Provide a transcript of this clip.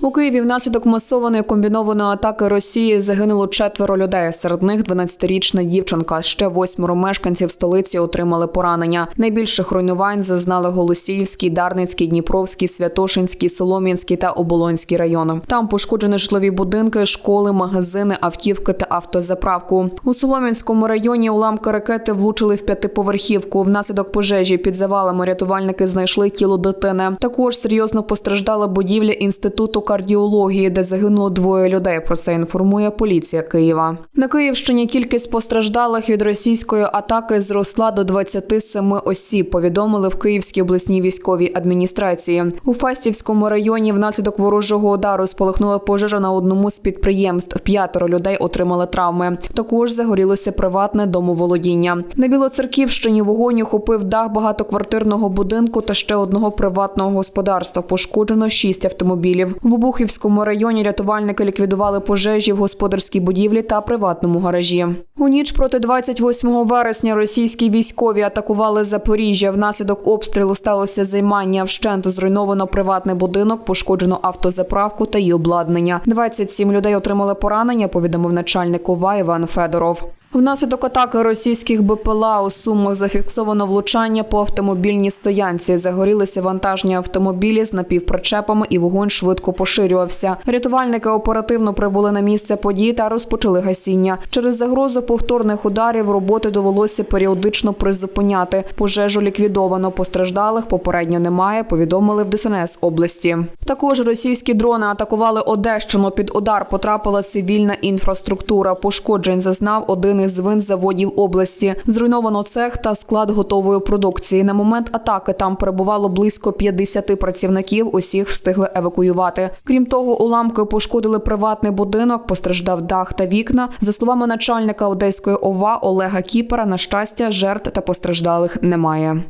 У Києві внаслідок масованої комбінованої атаки Росії загинуло четверо людей. Серед них 12-річна дівчинка. Ще восьмеро мешканців столиці отримали поранення. Найбільших руйнувань зазнали Голосіївський, Дарницький, Дніпровський, Святошинський, Солом'янський та Оболонський райони. Там пошкоджені житлові будинки, школи, магазини, автівки та автозаправку. У Солом'янському районі уламки ракети влучили в п'ятиповерхівку. Внаслідок пожежі під завалами рятувальники знайшли тіло дитини. Також серйозно постраждала будівля інституту кардіології, де загинуло двоє людей. Про це інформує поліція Києва. На Київщині кількість постраждалих від російської атаки зросла до 27 осіб. Повідомили в Київській обласній військовій адміністрації. У Фастівському районі внаслідок ворожого удару спалахнула пожежа на одному з підприємств. П'ятеро людей отримали травми. Також загорілося приватне домоволодіння. На Білоцерківщині вогонь охопив дах багатоквартирного будинку та ще одного приватного господарства. Пошкоджено шість автомобілів. В Обухівському районі рятувальники ліквідували пожежі в господарській будівлі та приватному гаражі. У ніч проти 28 вересня російські військові атакували Запоріжжя. Внаслідок обстрілу сталося займання. Вщент зруйновано приватний будинок, пошкоджено автозаправку та її обладнання. 27 людей отримали поранення. Повідомив начальник ОВА Іван Федоров. Внаслідок атаки російських БПЛА у Сумах зафіксовано влучання по автомобільній стоянці. Загорілися вантажні автомобілі з напівпричепами, і вогонь швидко поширювався. Рятувальники оперативно прибули на місце події та розпочали гасіння. Через загрозу повторних ударів роботи довелося періодично призупиняти. Пожежу ліквідовано. Постраждалих попередньо немає. Повідомили в ДСНС області. Також російські дрони атакували Одещину. Під удар потрапила цивільна інфраструктура. Пошкоджень зазнав один із заводів області. Зруйновано цех та склад готової продукції. На момент атаки там перебувало близько 50 працівників. Усіх встигли евакуювати. Крім того, уламки пошкодили приватний будинок, постраждав дах та вікна. За словами начальника Одеської ОВА Олега Кіпера, на щастя, жертв та постраждалих немає.